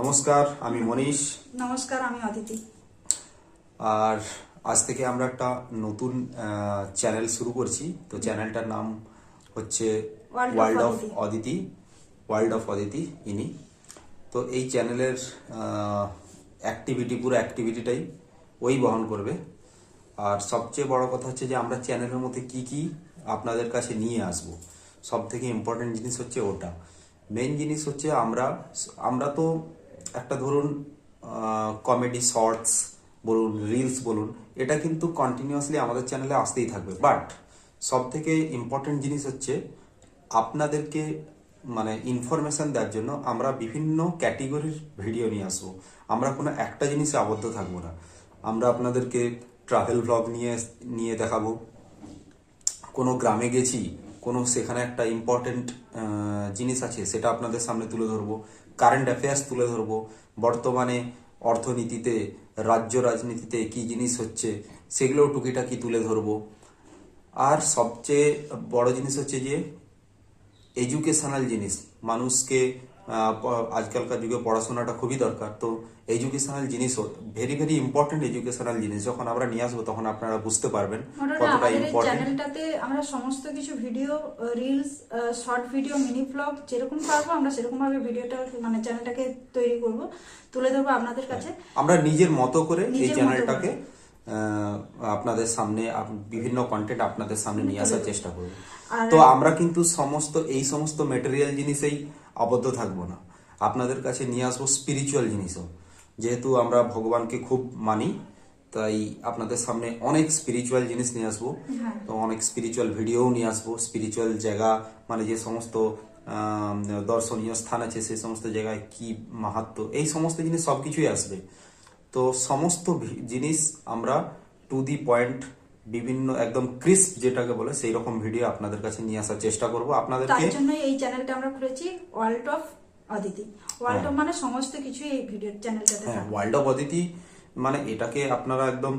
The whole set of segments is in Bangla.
নমস্কার আমি মনীষ। নমস্কার আমি অদিতি। আর আজ থেকে আমরা একটা নতুন চ্যানেল শুরু করছি। তো চ্যানেলটার নাম হচ্ছে world of Aditi. World of Aditi ইনি। তো এই চ্যানেলের অ্যাক্টিভিটি পুরো অ্যাক্টিভিটিটাই ওই বহন করবে। আর সবচেয়ে বড় কথা হচ্ছে যে আমরা চ্যানেলের মধ্যে কি কি আপনাদের কাছে নিয়ে আসব। সব থেকে ইম্পর্টেন্ট জিনিস হচ্ছে ওটা। মেন জিনিস হচ্ছে আমরা আমরা তো একটা ধরুন কমেডি শর্টস বলুন রিলস বলুন, এটা কিন্তু কন্টিনিউয়াসলি আমাদের চ্যানেলে আসতেই থাকবে। বাট সব থেকে ইম্পর্টেন্ট জিনিস হচ্ছে আপনাদেরকে মানে ইনফরমেশন দেওয়ার জন্য আমরা বিভিন্ন ক্যাটেগরির ভিডিও নিয়ে আসব। আমরা কোনো একটা জিনিসে আবদ্ধ থাকব না। আমরা আপনাদেরকে ট্রাভেল ব্লগ নিয়ে নিয়ে দেখাবো। কোনো গ্রামে গেছি কোনো সেখানে একটা ইম্পর্টেন্ট জিনিস আছে, সেটা আপনাদের সামনে তুলে ধরবো। কারেন্ট অ্যাফেয়ার্স তুলে ধরবো। বর্তমানে অর্থনীতিতে, রাজ্য রাজনীতিতে কি জিনিস হচ্ছে, সেগুলোও টুকিটাকি তুলে ধরবো। আর সবচেয়ে বড় জিনিস হচ্ছে যে এডুকেশনাল জিনিস। মানুষকে আজকালকার যুগে পড়াশোনাটা খুবই দরকার। তো এডুকেশনাল জিনিসও ভেরি ভেরি ইম্পর্টেন্ট এডুকেশনাল জিনিস। যখন আমরা নিয়ে আসব তখন আপনারা বুঝতে পারবেন কতটা ইম্পর্টেন্ট চ্যানেলটাতে আমরা সমস্ত কিছু video reels short video mini vlog যেরকম পারব আমরা সেরকম ভাবে ভিডিওটা মানে চ্যানেলটাকে তৈরি করব তুলে ধরবো আপনাদের কাছে। আমরা নিজের মতো করে এই চ্যানেলটাকে আপনাদের সামনে বিভিন্ন কন্টেন্ট আপনাদের সামনে নিয়ে আসার চেষ্টা করব। তো আমরা কিন্তু সমস্ত এই সমস্ত মেটেরিয়াল জিনিসেই আবদ্ধ থাকব না। আপনাদের কাছে নিয়ে আসব স্পিরিচুয়াল জিনিসও। যেহেতু আমরা ভগবানকে খুব মানি তাই আপনাদের সামনে অনেক স্পিরিচুয়াল জিনিস নিয়ে আসব। হ্যাঁ। তো অনেক স্পিরিচুয়াল ভিডিওও নিয়ে আসব। স্পিরিচুয়াল জায়গা মানে যে সমস্ত দর্শনীয় স্থান আছে সেই সমস্ত জায়গায় কি মাহাত্ম এই সমস্ত জিনিস সবকিছুই আসবে। তো সমস্ত জিনিস আমরা টু দি পয়েন্ট বিভিন্ন একদম ক্রিস্প যেটাকে বলে সেই রকম ভিডিও আপনাদের কাছে নিয়ে আসার চেষ্টা করব। তার আপনাদেরকে এই চ্যানেলটা আমরা খুলেছি world of Aditi world of. মানে সমস্ত কিছু এই ভিডিও চ্যানেলটাতে হ্যাঁ ওয়ার্ল্ড অফ অদিতি মানে এটাকে আপনারা একদম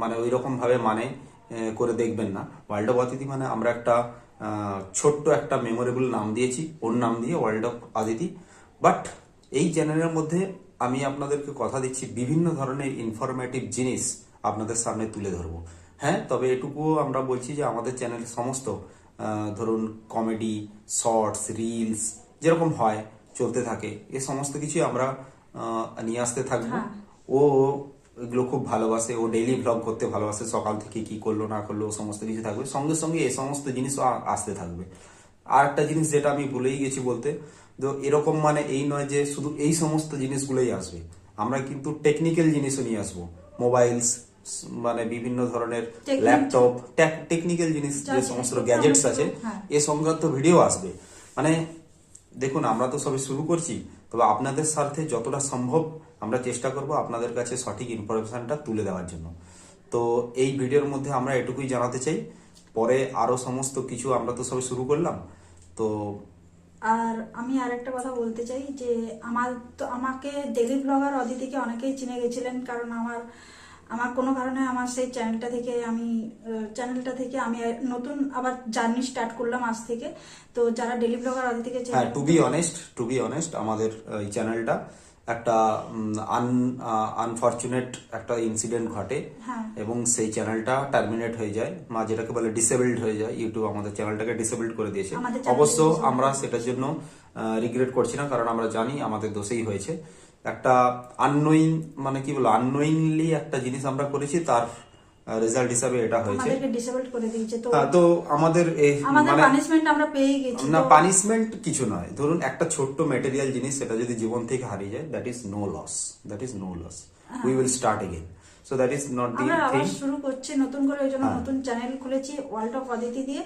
মানে ওই রকম ভাবে মানে করে দেখবেন না। ওয়ার্ল্ড অফ অদিতি মানে আমরা একটা ছোট্ট একটা মেমোরেবল নাম দিয়েছি। ওর নাম দিয়ে ওয়ার্ল্ড অফ অদিতি বাট এই চ্যানেলের মধ্যে আমি আপনাদেরকে কথা দিচ্ছি বিভিন্ন ধরনের ইনফরমেটিভ জিনিস। আপনাদের সামনে তুলে ধরবো। হ্যাঁ তবে এটুকুও আমরা বলছি যে আমাদের চ্যানেল সমস্ত ধরুন কমেডি শর্টস রিলস যেরকম হয় চলতে থাকে। এ সমস্ত কিছুই আমরা নিয়ে আসতে থাকব। হ্যাঁ। ও এগুলো খুব ভালোবাসে। ও ডেইলি ব্লগ করতে ভালোবাসে সকাল থেকে কি করল না করল ও সমস্ত কিছু থাকবে। সঙ্গে সঙ্গে এই সমস্ত জিনিসও আ- আসতে থাকবে। আর একটা জিনিস যেটা আমি ভুলেই গেছি বলতে তো এরকম মানে এই নয় যে শুধু এই সমস্ত জিনিসগুলোই আসবে। আমরা কিন্তু টেকনিক্যাল জিনিসও নিয়ে আসব। মোবাইলস মানে বিভিন্ন ধরনের ল্যাপটপ টেকনিক্যাল জিনিস যে সমস্ত গ্যাজেটস আছে হ্যাঁ। এ সংক্রান্ত ভিডিও আসবে মানে দেখুন আমরা তো সবে শুরু করছি তবে আপনাদের স্বার্থে যতটা সম্ভব আমরা চেষ্টা করব আপনাদের কাছে সঠিক ইনফরমেশনটা তুলে দেওয়ার জন্য তো এই ভিডিওর মধ্যে আমরা এটুকুই জানাতে চাই পরে আরও সমস্ত কিছু আমরা তো সবে শুরু করলাম তো আর আমি আর একটা কথা বলতে চাই যে আমার তো আমাকে ডেলি ব্লগার অদিতিকে অনেকেই চিনে গেছিলেন কারণ আমার আমার কোনো কারণে আমার সেই চ্যানেলটা থেকে আমি চ্যানেলটা থেকে আমি নতুন আবার জার্নি স্টার্ট করলাম আজ থেকে। তো যারা ডেলি ব্লগার থেকে হ্যাঁ to be honest to be honest আমাদের এই চ্যানেলটা একটা আন আনফর্চুনেট একটা ইনসিডেন্ট ঘটে। হ্যাঁ। এবং সেই চ্যানেলটা টার্মিনেট হয়ে যায় মা যেটাকে বলে ডিসেবলড হয়ে যায়। ইউটিউব আমাদের চ্যানেলটাকে ডিসেবলড করে দিয়েছে। অবশ্য আমরা সেটার জন্য রিগ্রেট করছি না কারণ আমরা জানি আমাদের দোষেই হয়েছে। একটা আননোয়িং মানে কি বলব আননোয়িংলি একটা জিনিস আমরা করেছি তার রেজাল্ট হিসাবে এটা হয়েছে। দিয়েছে তো হ্যাঁ, আমাদের মানে পানিশমেন্ট আমরা পেয়ে গেছি না পানিশমেন্ট কিছু নয়। ধরুন একটা ছোট্ট মেটেরিয়াল জিনিস সেটা যদি জীবন থেকে হারিয়ে যায় that is no loss that is no loss we will start again so that is not the thing শুরু করছি নতুন করে ওই জন্য হ্যাঁ। নতুন চ্যানেল খুলেছি ওয়ার্ল্ড অফ অদিতি দিয়ে।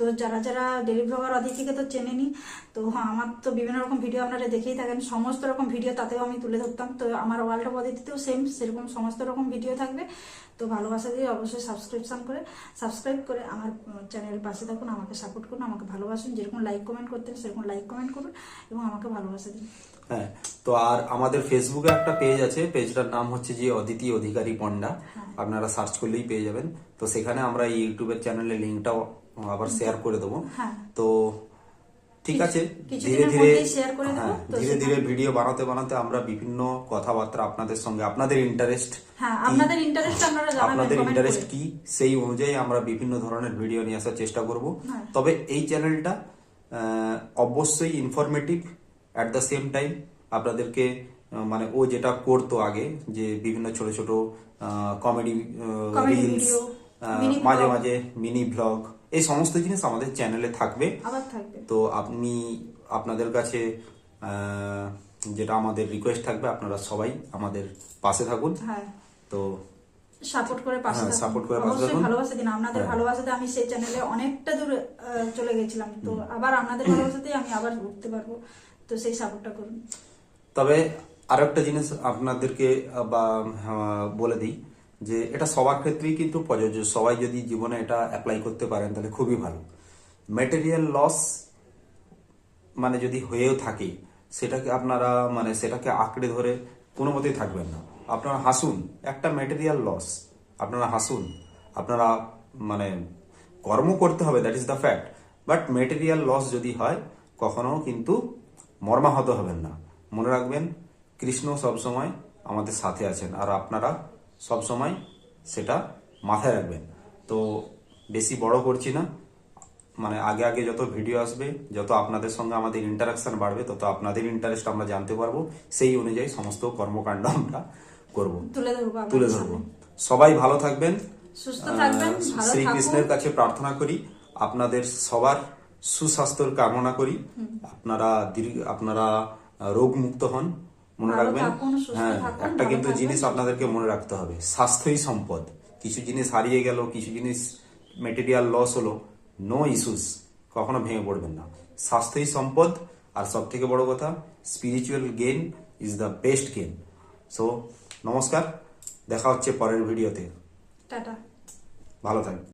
তো যারা যারা ডেলি ব্লগার অদিতিকে তো চেনেনি তো হ্যাঁ, আমার তো বিভিন্ন রকম ভিডিও আপনারা দেখেই থাকেন। সমস্ত রকম ভিডিও তাতেও আমি তুলে ধরতাম। তো আমার ওয়ার্ল্ড অফ অদিতিতেও সেম সেরকম সমস্ত রকম ভিডিও থাকবে। তো ভালোবাসা দিয়ে অবশ্যই সাবস্ক্রিপশন করে সাবস্ক্রাইব করে আমার চ্যানেল পাশে থাকুন আমাকে সাপোর্ট করুন আমাকে ভালোবাসুন। যেরকম লাইক কমেন্ট করতেন সেরকম লাইক কমেন্ট করুন এবং আমাকে ভালোবাসা দিন। হ্যাঁ তো আর আমাদের ফেসবুকে একটা পেজ আছে। পেজটার নাম হচ্ছে যে অদিতি অধিকারী পন্ডা আপনারা সার্চ করলেই পেয়ে যাবেন। তো সেখানে আমরা ইউটিউবের চ্যানেলের লিঙ্কটাও আবার শেয়ার করে দেবো। হ্যাঁ। তো ঠিক আছে ধীরে ধীরে হ্যাঁ, ধীরে ধীরে ভিডিও বানাতে বানাতে আমরা বিভিন্ন কথাবার্তা আপনাদের সঙ্গে আপনাদের ইন্টারেস্ট হ্যাঁ আপনাদের ইন্টারেস্ট আপনাদের ইন্টারেস্ট কি? সেই অনুযায়ী আমরা বিভিন্ন ধরনের ভিডিও নিয়ে আসার চেষ্টা করব। তবে এই চ্যানেলটা অবশ্যই informative at the same time আপনাদেরকে মানে ও যেটা করতো আগে যে বিভিন্ন ছোট ছোট কমেডি রিলস মাঝে মাঝে মিনি ব্লগ এই সমস্ত জিনিস আমাদের চ্যানেলে থাকবে। তো আপনি আপনাদের কাছে যেটা আমাদের রিকোয়েস্ট থাকবে আপনারা সবাই আমাদের পাশে থাকুন। হ্যাঁ। তো সাপোর্ট করে পাশে হ্যাঁ, থাকুন। support করে পাশে থাকুন। ভালোবাসা দিন। আপনাদের হ্যাঁ। ভালোবাসাতে আমি সেই চ্যানেলে অনেকটা দূর চলে গেছিলাম। তো আবার আপনাদের ভালোবাসাতেই আমি আবার উঠতে পারব। তো সেই সাপোর্টটা করুন। তবে আরও একটা জিনিস আপনাদেরকে বা বলে দিই। যে এটা সবার ক্ষেত্রেই কিন্তু প্রযোজ্য। সবাই যদি জীবনে এটা অ্যাপ্লাই করতে পারেন, তাহলে খুবই ভালো। মেটেরিয়াল লস মানে যদি হয়েও থাকে, সেটাকে আপনারা মানে সেটাকে আঁকড়ে ধরে কোনো মতেই থাকবেন না। আপনারা হাসুন, একটা মেটেরিয়াল লস আপনারা হাসুন। আপনারা মানে কর্ম করতে হবে that is the fact but material loss যদি হয়, কখনো কিন্তু মর্মাহত হবেন না। মনে রাখবেন, কৃষ্ণ সবসময় আমাদের সাথে আছেন, আর আপনারা সবসময় সেটা মাথায় রাখবেন। তো বেশি বড় করছি না। মানে আগে আগে যত ভিডিও আসবে যত আপনাদের সঙ্গে আমাদের ইন্টারাকশন বাড়বে তত আপনাদের ইন্টারেস্ট আমরা জানতে পারব। সেই অনুযায়ী সমস্ত কর্মকাণ্ড আমরা করব। তুলে ধরবো সবাই ভালো থাকবেন। শ্রীকৃষ্ণের। কাছে প্রার্থনা করি আপনাদের সবার সুস্বাস্থ্যের কামনা করি। আপনারা দীর্ঘ আপনারা রোগ মুক্ত হন। মনে রাখবেন? হ্যাঁ একটা কিন্তু জিনিস আপনাদেরকে মনে রাখতে হবে স্বাস্থ্যই সম্পদ। কিছু জিনিস হারিয়ে গেল কিছু জিনিস মেটেরিয়াল লস হলো নো ইস্যুস কখনো ভেঙে পড়বেন না। স্বাস্থ্যই সম্পদ আর সব থেকে বড় কথা spiritual gain is the best gain so নমস্কার দেখা হচ্ছে পরের ভিডিওতে টাটা। ভালো থাকবেন।